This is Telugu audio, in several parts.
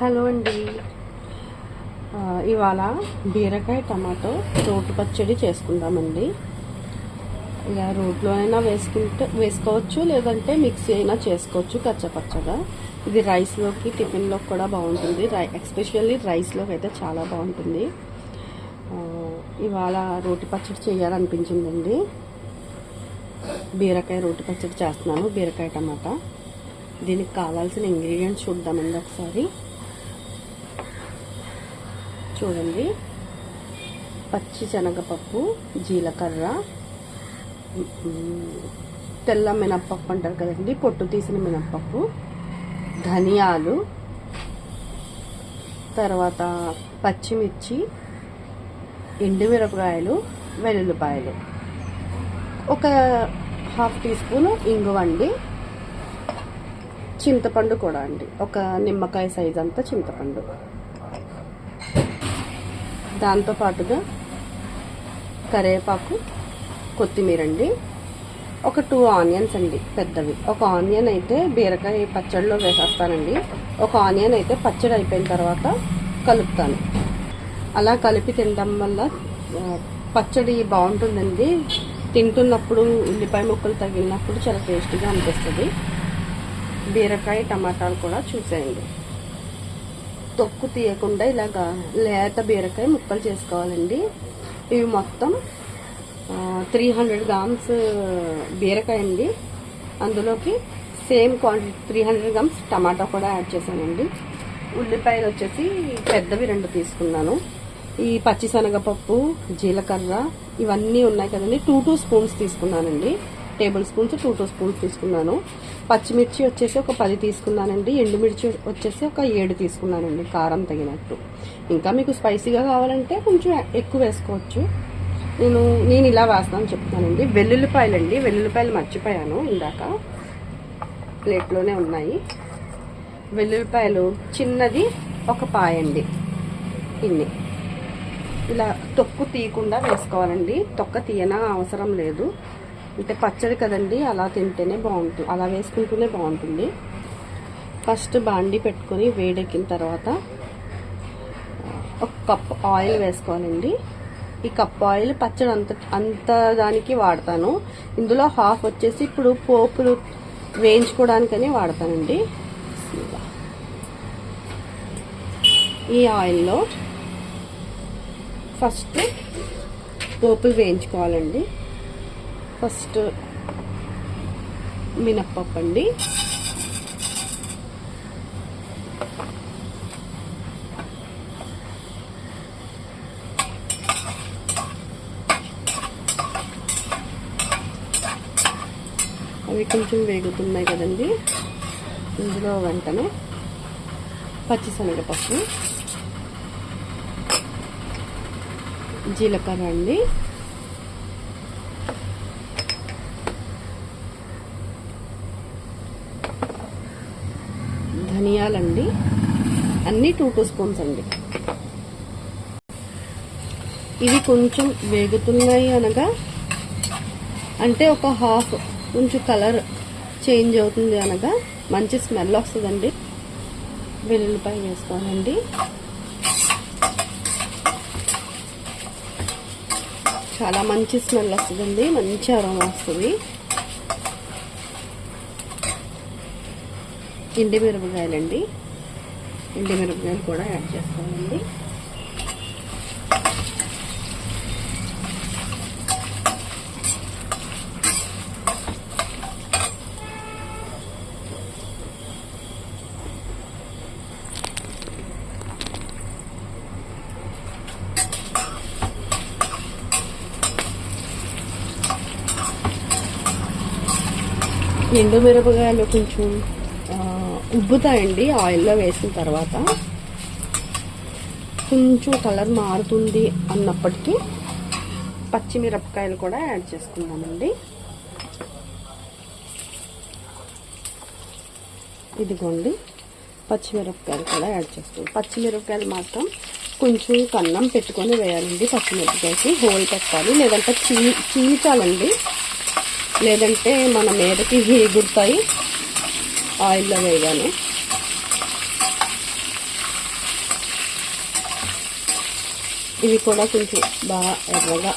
హలో అండి. ఇవాళ బీరకాయ టమాటో రోటి పచ్చడి చేసుకుందామండి. ఇక రోట్లో అయినా వేసుకుంటే వేసుకోవచ్చు లేదంటే మిక్సీ అయినా చేసుకోవచ్చు కచ్చపచ్చగా ఇది రైస్లోకి టిఫిన్లోకి కూడా బాగుంటుంది. రై ఎస్పెషల్లీ రైస్లోకి అయితే చాలా బాగుంటుంది. ఇవాళ రోటి పచ్చడి చేయాలనిపించిందండి. బీరకాయ రోటి పచ్చడి చేస్తున్నాను బీరకాయ టమాటా. దీనికి కావాల్సిన ఇంగ్రీడియంట్స్ చూద్దామండి ఒకసారి. చూడండి. పచ్చి శనగపప్పు జీలకర్ర తెల్ల మినప్పప్పు అంటారు కదండి. పొట్టు తీసిన మినప్పప్పు ధనియాలు తర్వాత పచ్చిమిర్చి ఎండుమిరపకాయలు వెల్లుల్లిపాయలు. ఒక హాఫ్ టీ స్పూన్ ఇంగువ అండి. చింతపండు కూడా అండి. ఒక నిమ్మకాయ సైజ్ అంతా చింతపండు. దాంతో పాటుగా కరివేపాకు కొత్తిమీర అండి. ఒక టూ ఆనియన్స్ అండి పెద్దవి. ఒక ఆనియన్ అయితే బీరకాయ పచ్చడిలో వేసేస్తానండి. ఒక ఆనియన్ అయితే పచ్చడి అయిపోయిన తర్వాత కలుపుతాను. అలా కలిపి తినడం వల్ల పచ్చడి బాగుంటుందండి. తింటున్నప్పుడు ఉల్లిపాయ ముక్కలు తగిలినప్పుడు చాలా టేస్టీగా అనిపిస్తుంది. బీరకాయ టమాటాలు కూడా చూసేయండి. తొక్కు తీయకుండా ఇలాగా లేత బీరకాయ ముక్కలు చేసుకోవాలండి. ఇవి మొత్తం త్రీ హండ్రెడ్ గ్రామ్స్ బీరకాయ అండి. అందులోకి same quantity three hundred grams tomato కూడా యాడ్ చేశానండి. ఉల్లిపాయలు వచ్చేసి పెద్దవి రెండు తీసుకున్నాను. ఈ పచ్చిశనగపప్పు జీలకర్ర ఇవన్నీ ఉన్నాయి కదండి. టూ టూ స్పూన్స్ తీసుకున్నానండి. Table spoons two two spoons తీసుకున్నాను. పచ్చిమిర్చి వచ్చేసి ఒక పది తీసుకున్నానండి. ఎండుమిర్చి వచ్చేసి ఒక ఏడు తీసుకున్నానండి కారం తగినట్టు. ఇంకా మీకు స్పైసీగా కావాలంటే కొంచెం ఎక్కువ వేసుకోవచ్చు. నేను నేను ఇలా వేస్తాను చెప్తానండి వెల్లుల్లిపాయలు అండి వెల్లుల్లిపాయలు మర్చిపోయాను ఇందాక. ప్లేట్లోనే ఉన్నాయి. వెల్లుల్లిపాయలు చిన్నది ఒక పాయండి. ఇన్ని. ఇలా తొక్కు తీయకుండా వేసుకోవాలండి. తొక్క తీయన అవసరం లేదు. అంటే పచ్చడి కదండి అలా తింటేనే బాగుంటుంది అలా వేసుకుంటూనే బాగుంటుంది. ఫస్ట్ బాండి పెట్టుకొని వేడెక్కిన తర్వాత ఒక కప్ ఆయిల్ వేసుకోవాలండి. ఈ కప్ ఆయిల్ పచ్చడి అంత అంత దానికి వాడతాను. ఇందులో హాఫ్ వచ్చేసి ఇప్పుడు పోపులు వేయించుకోవడానికని వాడతానండి. ఈ ఆయిల్లో ఫస్ట్ పోపులు వేయించుకోవాలండి. ఫస్ట్ మినప్పప్పు అండి. అవి కొంచెం వేగుతున్నాయి కదండి. ఇందులో వెంటనే పచ్చిశనగపప్పు జీలకర్ర అండి. అన్నీ టూ టూ స్పూన్స్ అండి. ఇవి కొంచెం వేగుతున్నాయి అనగా అంటే ఒక హాఫ్ కొంచెం కలర్ చేంజ్ అవుతుంది అనగా మంచి స్మెల్ వస్తుందండి. వెల్లుల్లిపాయ వేసుకోనండి చాలా మంచి స్మెల్ వస్తుందండి మంచి అరం వస్తుంది. ఎండి మిరపకాయలండి. ఎండి మిరపకాయలు కూడా యాడ్ చేసుకోవాలండి. ఎండు మిరపకాయలు కొంచెం ఉబ్బుతాయండి ఆయిల్లో వేసిన తర్వాత. కొంచెం కలర్ మారుతుంది అన్నప్పటికీ పచ్చిమిరపకాయలు కూడా యాడ్ చేసుకుందామండి. ఇదిగోండి పచ్చిమిరపకాయలు కూడా యాడ్ చేస్తాం పచ్చిమిరపకాయలు మాత్రం కొంచెం కన్నం పెట్టుకొని వేయాలండి పచ్చిమిరపకాయకి. హోల్ పెట్టాలి లేదంటే చీ చీల్చాలండి. లేదంటే మన మీదకి గుర్తాయి ఆయిల్లో వేయగాను. ఇవి కూడా కొంచెం బాగా ఎర్రగా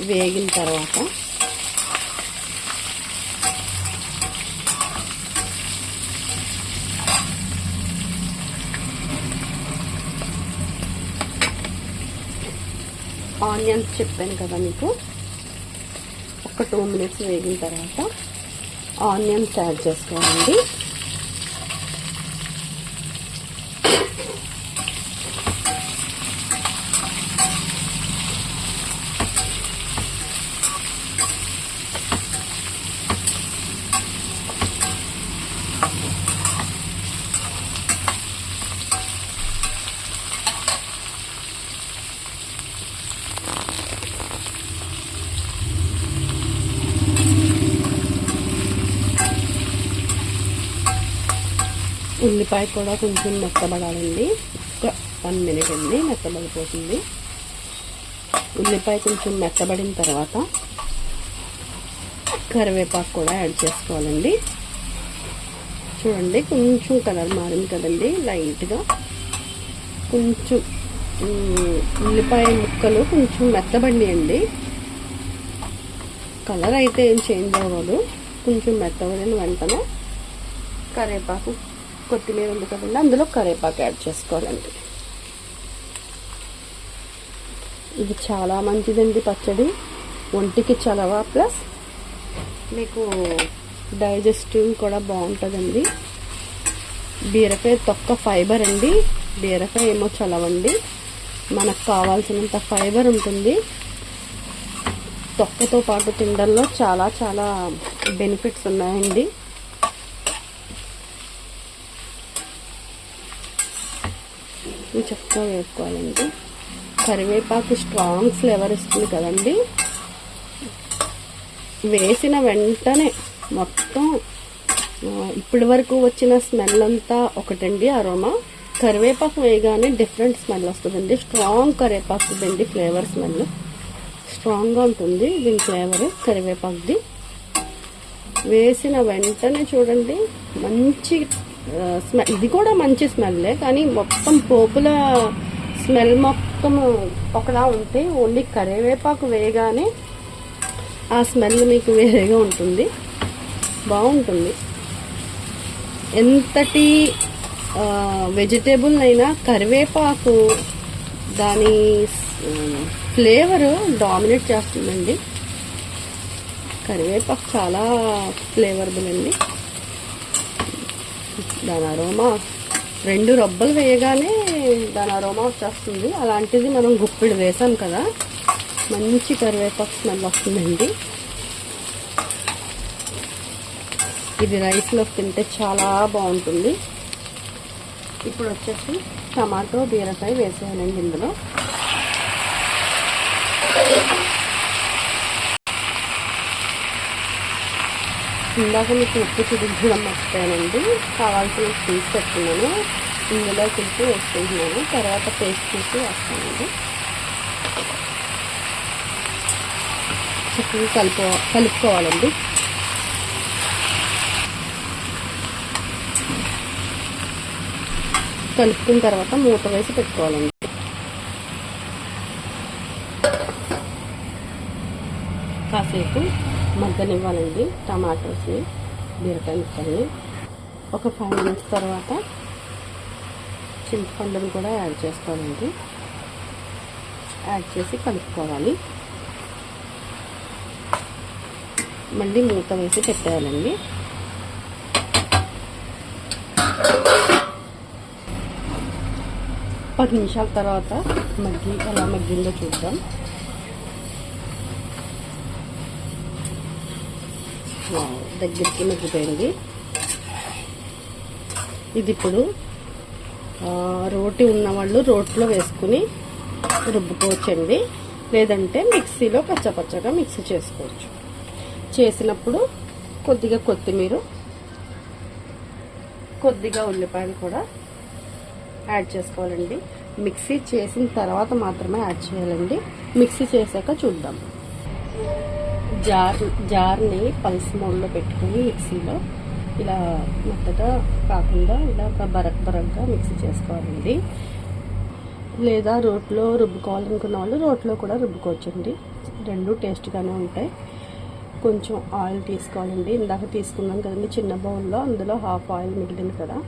వేగిన తర్వాత ఆనియన్స్ చెప్పాను కదా మీకు. ఒక టూ మినిట్స్ వేగిన తర్వాత ఆనియన్స్ యాడ్ చేసుకోవాలండి. ఉల్లిపాయ కూడా కొంచెం మెత్తబడాలండి. ఒక వన్ మినిట్ అండి మెత్తబడిపోతుంది. ఉల్లిపాయ కొంచెం మెత్తబడిన తర్వాత కరివేపాకు కూడా యాడ్ చేసుకోవాలండి. చూడండి కొంచెం కలర్ మారింది కదండి లైట్గా. కొంచెం ఉల్లిపాయ ముక్కలు కొంచెం మెత్తబడినాయండి. కలర్ అయితే ఏం చేంజ్ అవ్వదు. కొంచెం మెత్తబడిన వెంటనే కరివేపాకు కొత్తిమీర ఉంది కదండి అందులో కరేపాకు యాడ్ చేసుకోవాలండి. ఇది చాలా మంచిదండి పచ్చడి. ఒంటికి చలవ ప్లస్ మీకు డైజెస్టివ్ కూడా బాగుంటుందండి. బీరకాయ తొక్క ఫైబర్ అండి. బీరకాయ ఏమో చలవండి. మనకు కావాల్సినంత ఫైబర్ ఉంటుంది. తొక్కతో పాటు తినడంలో చాలా చాలా బెనిఫిట్స్ ఉన్నాయండి. ఇవి చక్కగా వేసుకోవాలండి. కరివేపాకు స్ట్రాంగ్ ఫ్లేవర్ ఇస్తుంది కదండి. వేసిన వెంటనే మొత్తం ఇప్పటి వరకు వచ్చిన స్మెల్ అంతా ఒకటండి అరోమా కరివేపాకు వేయగానే డిఫరెంట్ స్మెల్ వస్తుందండి. స్ట్రాంగ్ కరివేపాకు అండి ఫ్లేవర్ స్మెల్ స్ట్రాంగ్గా ఉంటుంది దీని ఫ్లేవర్ కరివేపాకుది. వేసిన వెంటనే చూడండి మంచి స్మెల్ ఇది కూడా మంచి స్మెల్లే కానీ మొత్తం పోపుల స్మెల్ మొత్తం ఒకలా ఉంటే ఓన్లీ కరివేపాకు వేయగానే ఆ స్మెల్ మీకు వేరేగా ఉంటుంది. బాగుంటుంది. ఎంతటి వెజిటేబుల్ అయినా కరివేపాకు దాని ఫ్లేవర్ డామినేట్ చేస్తుందండి. కరివేపాకు చాలా ఫ్లేవర్బుల్ అండి. దాని అరోమా రెండు రబ్బలు వేయగానే దాని అరోమా వచ్చేస్తుంది. అలాంటిది మనం గుప్పిడి వేసాం కదా. మంచి కరివేపాకు స్మెల్ వస్తుందండి. ఇది రైస్లో తింటే చాలా బాగుంటుంది. ఇప్పుడు వచ్చేసి టమాటో బీరకాయ వేసేయాలండి ఇందులో. ఇందాక మీకు ఉప్పు చూపించడం మర్చిపోయానండి కావాల్సిన తీసి పెట్టుకున్నాను ఇందులో కొంచెం వేసుకుంటున్నాను. తర్వాత పేస్ట్ తీసి వేస్తానండి. చక్కగా కలుపు కలుపుకోవాలండి. కలుపుకున్న తర్వాత మూత వేసి పెట్టుకోవాలండి. కాసేపు మగ్గనివ్వాలండి టమాటోస్ని బీరకాయ ముక్కల్ని. ఒక ఫైవ్ మినిట్స్ తర్వాత చింతపండుని కూడా యాడ్ చేసుకోవాలండి. యాడ్ చేసి కలుపుకోవాలి. మళ్ళీ మూత వేసి పెట్టేయాలండి. పది నిమిషాల తర్వాత మగ్గి ఎలా మగ్గిందో చూద్దాం. దగ్గరికి మగ్గిపోయింది. ఇది ఇప్పుడు ఆ, రోటి ఉన్నవాళ్ళు రోట్లో వేసుకుని రుబ్బుకోవచ్చండి. లేదంటే మిక్సీలో పచ్చపచ్చగా మిక్సీ చేసుకోవచ్చు. చేసినప్పుడు కొద్దిగా కొత్తిమీర కొద్దిగా ఉల్లిపాయలు కూడా యాడ్ చేసుకోవాలండి. మిక్సీ చేసిన తర్వాత మాత్రమే యాడ్ చేయాలండి. మిక్సీ చేశాక చూద్దాం. జార్ జార్ని పల్స్ మోడ్లో పెట్టుకొని మిక్సీలో ఇలా మెత్తగా కాకుండా ఇలా ఒక బరక్ బరక్గా మిక్సీ చేసుకోవాలండి. లేదా రోట్లో రుబ్బుకోవాలనుకున్న వాళ్ళు రోట్లో కూడా రుబ్బుకోవచ్చండి. రెండు టేస్ట్గానే ఉంటాయి. కొంచెం ఆయిల్ తీసుకోవాలండి. ఇందాక తీసుకున్నాం కదండి చిన్న బౌల్లో అందులో హాఫ్ ఆయిల్ మిగిలింది కదా.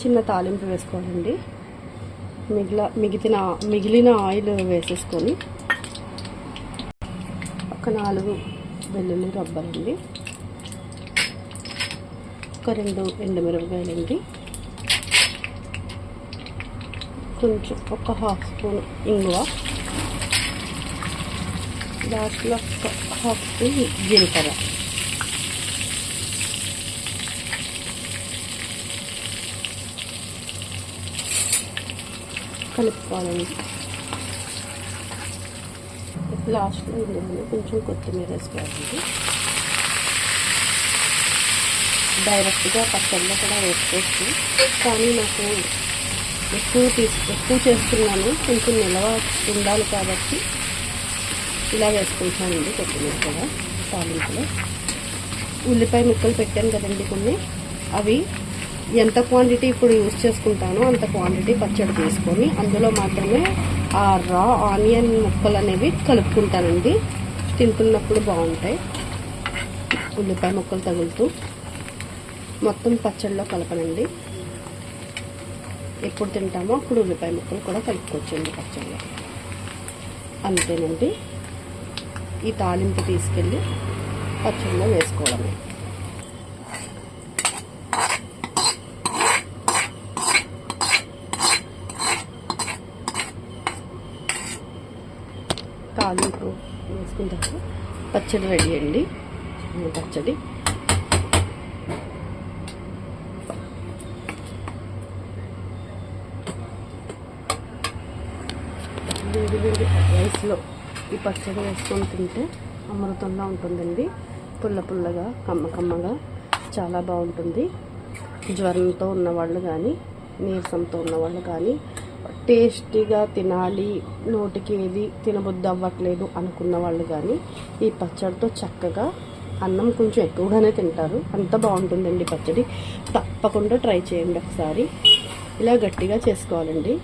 చిన్న తాలింపు వేసుకోవాలండి. మిగిల మిగిలిన మిగిలిన ఆయిల్ వేసేసుకొని ఒక నాలుగు వెల్లుల్లి అండి. ఒక రెండు ఎండుమిరపకాయలండి. కొంచెం ఒక హాఫ్ స్పూన్ ఇంగువ. లాస్ట్లో ఒక హాఫ్ స్పూన్ జీలకర్ర. కలుపుకోవాలండి. లాస్ట్లో ఇందులో కొంచెం కొత్తిమీర వేసుకోవాలండి డైరెక్ట్గా పచ్చళ్ళలో కూడా వేసుకోవచ్చు కానీ నాకు ఎక్కువ తీసు ఎక్కువ చేస్తున్నాను కొంచెం నిలవ ఉండాలి కాబట్టి ఇలా వేసుకుంటానండి కొత్తిమీర కూడా తాలింపులో ఉల్లిపాయ ముక్కలు పెట్టాను కదండి కొన్ని అవి ఎంత క్వాంటిటీ ఇప్పుడు యూజ్ చేసుకుంటానో అంత క్వాంటిటీ పచ్చడి తీసుకొని అందులో మాత్రమే ఆ రా ఆనియన్ ముక్కలు అనేవి కలుపుకుంటానండి. తింటున్నప్పుడు బాగుంటాయి. ఉల్లిపాయ ముక్కలు తగులుతూ మొత్తం పచ్చడిలో కలపనండి. ఎప్పుడు తింటామో అప్పుడు ఉల్లిపాయ ముక్కలు కూడా కలుపుకోవచ్చండి పచ్చడిలో అంతేనండి. ఈ తాలింపు తీసుకెళ్ళి పచ్చడిలో వేసుకోవడమే. తాలింపు వేసుకుంటాము. పచ్చడి రెడీ అండి. పచ్చడి. వేడి వేడి రైస్లో ఈ పచ్చడి వేసుకొని తింటే అమృతంగా ఉంటుందండి. పుల్ల పుల్లగా కమ్మ కమ్మగా చాలా బాగుంటుంది. జ్వరంతో ఉన్నవాళ్ళు కానీ నీరసంతో ఉన్నవాళ్ళు కానీ టేస్టీగా తినాలి నోటికి ఏది తినబుద్ధి అవ్వట్లేదు అనుకున్న వాళ్ళు కానీ ఈ పచ్చడితో చక్కగా అన్నం కొంచెం ఎక్కువగానే తింటారు. అంత బాగుంటుందండి పచ్చడి. తప్పకుండా ట్రై చేయండి ఒకసారి. ఇలా గట్టిగా చేసుకోవాలండి.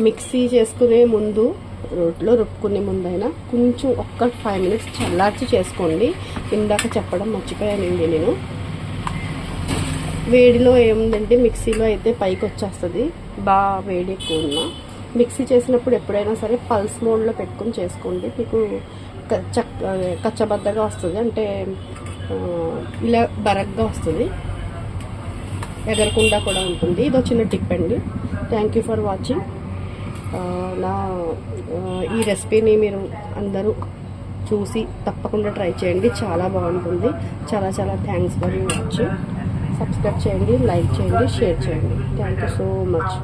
మిక్సీ చేసుకునే ముందు రోట్లో రుబ్బుకునే ముందైనా కొంచెం ఒక్క ఫైవ్ మినిట్స్ చల్లార్చి చేసుకోండి. ఇందాక చెప్పడం మర్చిపోయానండి నేను. వేడిలో ఏముందంటే మిక్సీలో అయితే పైకి వచ్చేస్తుంది బాగా వేడి ఎక్కువ ఉన్నా. మిక్సీ చేసినప్పుడు ఎప్పుడైనా సరే పల్స్ మోడ్లో పెట్టుకొని చేసుకోండి. మీకు క- చక్ కచ్చబద్దగా వస్తుంది. అంటే ఇలా బరగ్గా వస్తుంది. ఎగరకుండా కూడా ఉంటుంది. ఇదో చిన్న టిప్ అండి. Thank you for watching. నా ఈ రెసిపీని మీరు అందరూ చూసి తప్పకుండా ట్రై చేయండి. చాలా బాగుంటుంది. చాలా చాలా thanks for you watching. Subscribe చేయండి లైక్ చేయండి షేర్ చేయండి థ్యాంక్ యూ సో మచ్